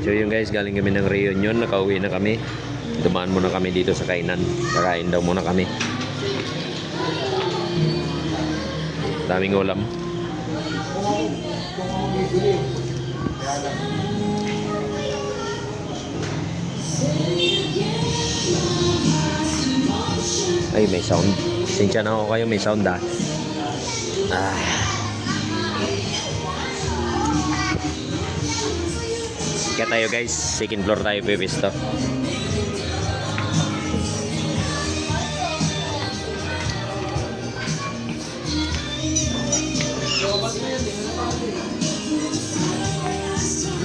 So yun guys, galing kami ng reunion, nakauwi na kami. Dumaan muna kami dito sa kainan. Kakain daw muna kami. Daming ulam. Ay, may sound. Sinsya na ako kayo, may sound ah. Ah. Kaya tayo guys, second floor tayo pipisto.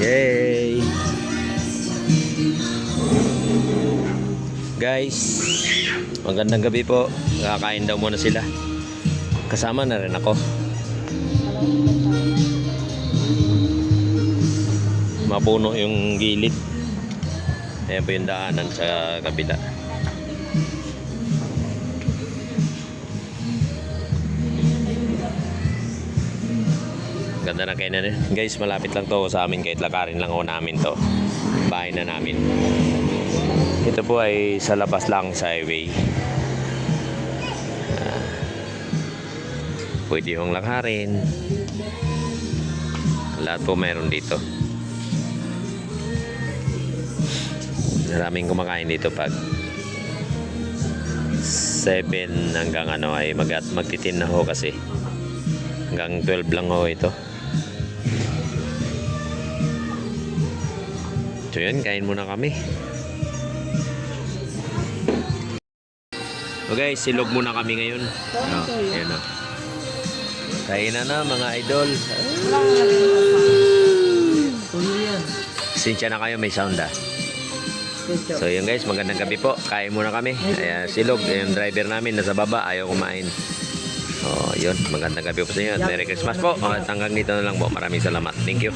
Yay! Guys, magandang gabi po. Kakain daw muna sila. Kasama na rin ako. Mapuno yung gilid. Ayan po yung daanan sa kabila. Ganda na kainan eh. Guys, malapit lang to sa amin kahit lakarin lang ako namin to. Bahay na namin. Ito po ay sa labas lang sa highway. Ah, pwede yung lakarin. Lahat po meron dito. Maraming kumakain dito pag 7 hanggang ano ay mag magtitin na ho kasi. Hanggang 12 lang ho ito. So yun, kain muna kami. Okay, silog muna kami ngayon. No, yan o. Kain na na mga idol. Sinsya na kayo, may sound ah. So yun guys, magandang gabi po. Kain muna kami. Ayan, silog, yung driver namin nasa baba, ayaw kumain. Oh, yun, magandang gabi po sa inyo. At Merry Christmas po. At hanggang dito na lang po. Maraming salamat. Thank you.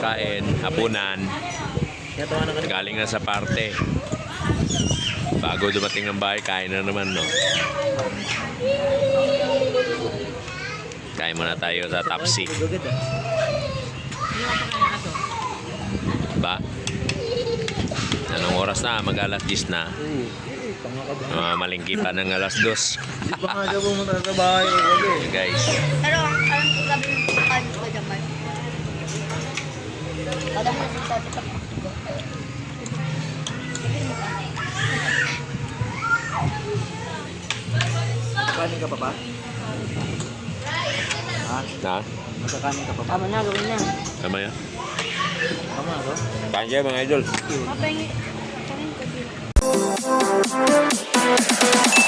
Kain, hapunan. Galing na sa parte. Bago dumating ng bahay, kain na naman, no? Kain muna tayo sa Tapsi. Ba? Anong oras na? Mag alas 10 na. Uh, malingki pa ng alas 2. Baka nga po mo sa bahay ko gabi. guys. Pero ang alam ko gabi ng kain ko Mark. Alam Tati sa Kanin ka pa ba? Ha? Na? Magkakanin ka pa ba? Tama na, gawin na. Tama yan. Tama na ba? Kain kayo mga idol. Thank you. Thank you.